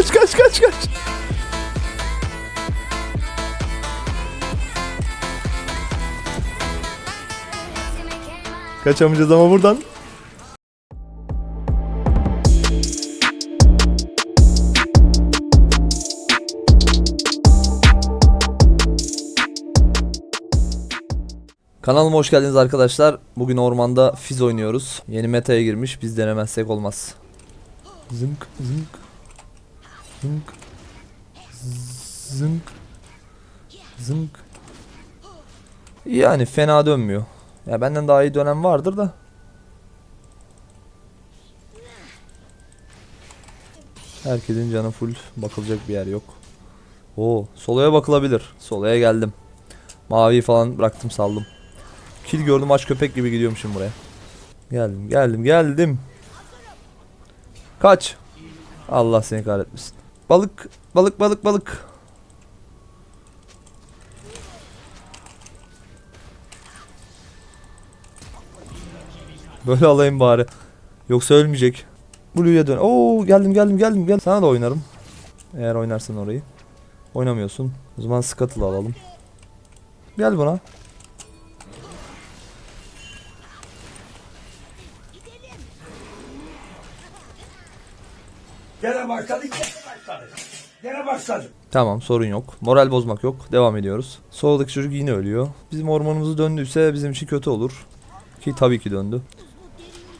Kaç kaç kaç kaç. Kaçamayacağız ama buradan. Kanalıma hoş geldiniz arkadaşlar. Bugün ormanda Fiz oynuyoruz. Yeni metaya girmiş. Biz denemezsek olmaz. Zınk zınk. Zınk. Zınk. Zınk. Yani fena dönmüyor. Ya benden daha iyi dönem vardır da. Herkesin canı full. Bakılacak bir yer yok. Oo, soloya bakılabilir. Soloya geldim. Maviyi falan bıraktım saldım. Kill gördüm aç köpek gibi gidiyormuşum buraya. Geldim geldim geldim. Kaç. Allah seni kahretmesin. Balık balık balık balık. Böyle alayım bari. Yoksa ölmeyecek. Blue'ya dön. Oo geldim geldim geldim gel. Sana da oynarım. Eğer oynarsan orayı. Oynamıyorsun. O zaman Scuttle alalım. Gel buna. Gene başladı, gene başladı. Gene başladı. Tamam sorun yok. Moral bozmak yok. Devam ediyoruz. Soldaki çocuk yine ölüyor. Bizim ormanımızı döndüyse bizim için kötü olur. Ki tabii ki döndü.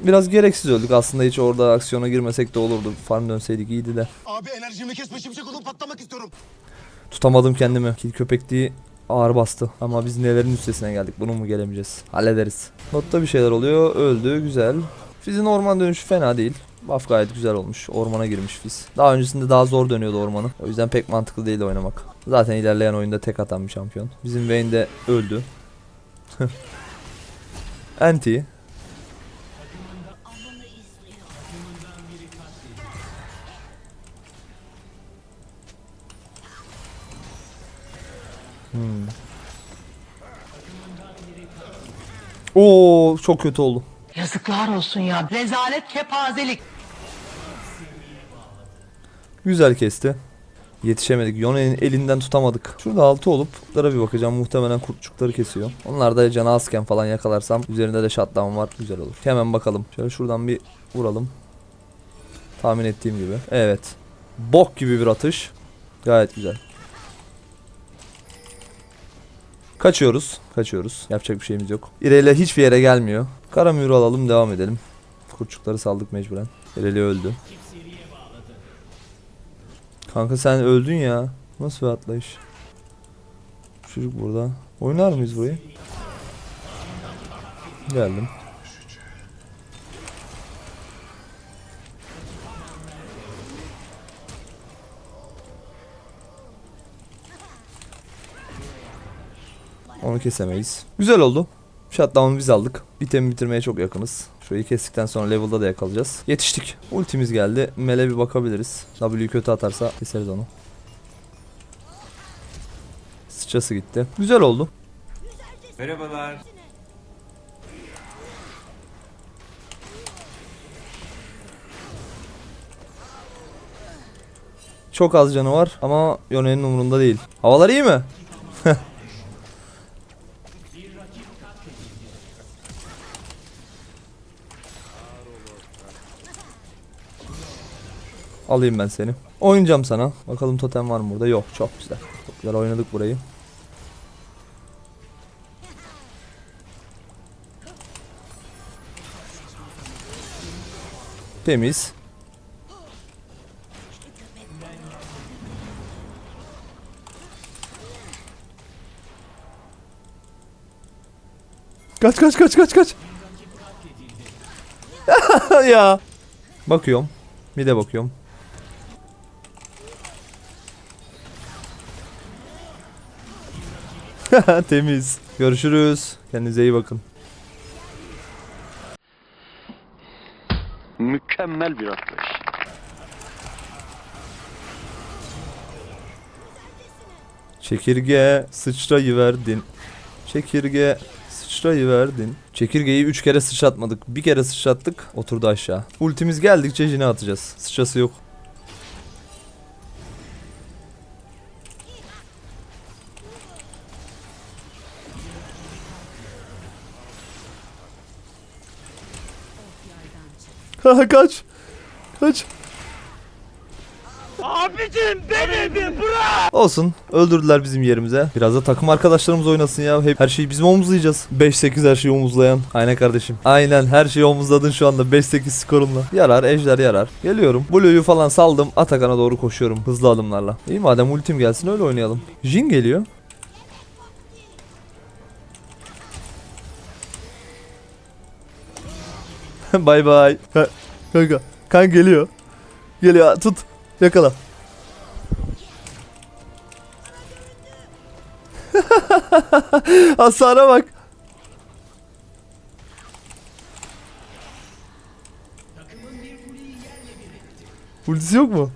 Biraz gereksiz öldük. Aslında hiç orada aksiyona girmesek de olurdu. Farm dönseydik iyiydi de. Abi enerjimi kesme şimşek olup patlamak istiyorum. Tutamadım kendimi. Kil köpekliği ağır bastı. Ama biz nelerin üstesine geldik. Bunu mu gelemeyeceğiz? Hallederiz. Notta bir şeyler oluyor. Öldü. Güzel. Fizz'in orman dönüşü fena değil. Buff gayet güzel olmuş. Ormana girmiş Fizz. Daha öncesinde daha zor dönüyordu ormanı. O yüzden pek mantıklı değil oynamak. Zaten ilerleyen oyunda tek atan bir şampiyon. Bizim Vayne de öldü. Anti. Hmm. Oo çok kötü oldu. Yazıklar olsun ya. Rezalet kepazelik. Güzel kesti. Yetişemedik. Yone'nin elinden tutamadık. Şurada altı olup kurtlara bir bakacağım. Muhtemelen kurtçukları kesiyor. Onlar da canı azken falan yakalarsam üzerinde de shutdown var. Güzel olur. Hemen bakalım. Şöyle şuradan bir vuralım. Tahmin ettiğim gibi. Evet. Bok gibi bir atış. Gayet güzel. Kaçıyoruz. Kaçıyoruz. Yapacak bir şeyimiz yok. İrelia hiçbir yere gelmiyor. Kara mühürü alalım devam edelim. Kurtçukları saldık mecburen. İrelia öldü. Kanka sen öldün ya. Nasıl bir atlayış? Çocuk burada. Oynar mıyız burayı? Geldim. Onu kesemeyiz. Güzel oldu. Shutdown'u biz aldık. Bitemi bitirmeye çok yakınız. Şurayı kestikten sonra level'da da yakalayacağız. Yetiştik. Ultimiz geldi. Mele bir bakabiliriz. W kötü atarsa keseriz onu. Sıçrası gitti. Güzel oldu. Merhabalar. Çok az canı var ama Yone'nin umurunda değil. Havalar iyi mi? Alayım ben seni. Oynayacağım sana. Bakalım totem var mı burada? Yok. Çok güzel. Çok güzel oynadık burayı. Temiz. Kaç kaç kaç kaç kaç. ya. Bakıyorum. Bir de bakıyorum. Temiz. Görüşürüz. Kendinize iyi bakın. Mükemmel bir atlayış. Çekirge sıçrayı verdin. Çekirge sıçrayı verdin. Çekirgeyi 3 kere sıçratmadık. Bir kere sıçrattık. Oturdu aşağı. Ultimiz geldikçe jine atacağız. Sıçrası yok. Kaç. Kaç. Abicim beni bir bırak. Olsun. Öldürdüler bizim yerimize. Biraz da takım arkadaşlarımız oynasın ya. Hep her şeyi bizim omuzlayacağız. 5-8 her şeyi omuzlayan. Aynen kardeşim. Aynen her şeyi omuzladın şu anda 5-8 skorunla. Yarar, ejder yarar. Geliyorum. Blue'yu falan saldım. Atakan'a doğru koşuyorum hızlı adımlarla. İyi madem ultim gelsin öyle oynayalım. Jin geliyor. bay bay. Ka- Kanka. Kan geliyor. Geliyor. Tut. Yakala. Hasara bak. Ultisi yok mu?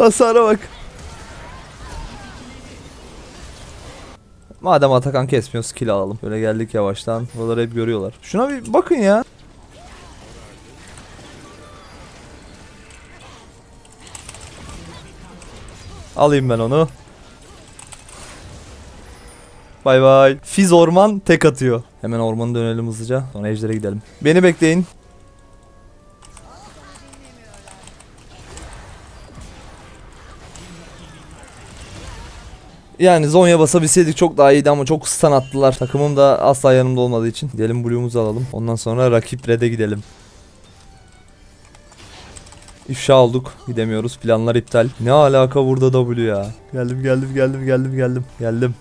Hasara bak. Madem Atakan kesmiyoruz kill alalım. Böyle geldik yavaştan. Buraları hep görüyorlar. Şuna bir bakın ya. Alayım ben onu. Bay bay. Fiz orman tek atıyor. Hemen ormana dönelim hızlıca. Sonra ejdere gidelim. Beni bekleyin. Yani Zonya basabilseydik çok daha iyiydi ama çok stun attılar. Takımım da asla yanımda olmadığı için. Gidelim Blue'umuzu alalım. Ondan sonra rakip Red'e gidelim. İfşa olduk. Gidemiyoruz. Planlar iptal. Ne alaka burada W ya? Geldim geldim geldim geldim geldim. Geldim.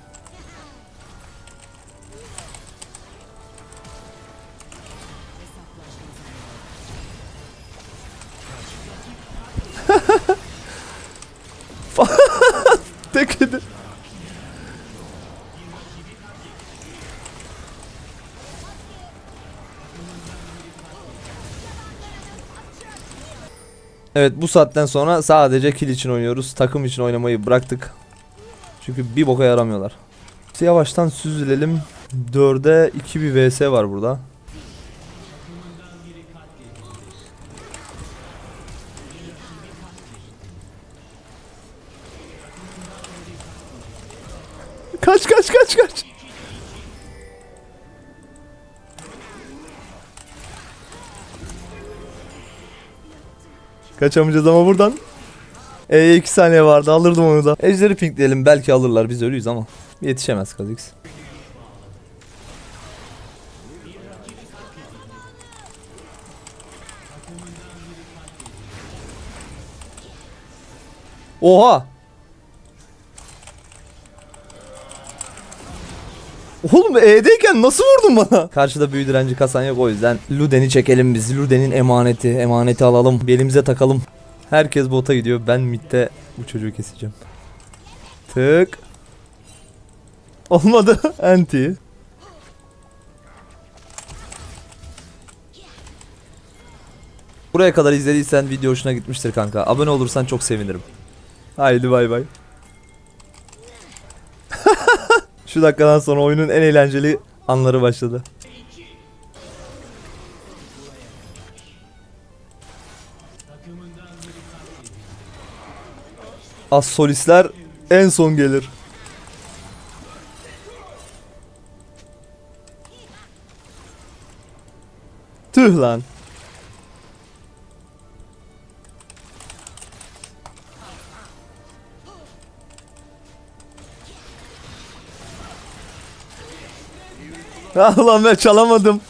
Evet bu saatten sonra sadece kill için oynuyoruz. Takım için oynamayı bıraktık. Çünkü bir boka yaramıyorlar. Yavaştan süzülelim. 4'e 2 bir vs var burada. Kaç kaç kaç kaç. Kaçamayacağız ama buradan. E 2 saniye vardı alırdım onu da. Ejderi pinkleyelim belki alırlar biz ölüyüz ama. Yetişemez Kha'Zix. Oha! Oğlum E'deyken nasıl vurdun bana? Karşıda büyü direnci kasan yok o yüzden Luden'i çekelim biz. Luden'in emaneti. Emaneti alalım. Belimize takalım. Herkes bota gidiyor. Ben midde bu çocuğu keseceğim. Tık. Olmadı. Anti. Buraya kadar izlediysen video hoşuna gitmiştir kanka. Abone olursan çok sevinirim. Haydi bay bay. Şu dakikadan sonra oyunun en eğlenceli anları başladı. Az solistler en son gelir. Tüh lan. Ah lan ben çalamadım.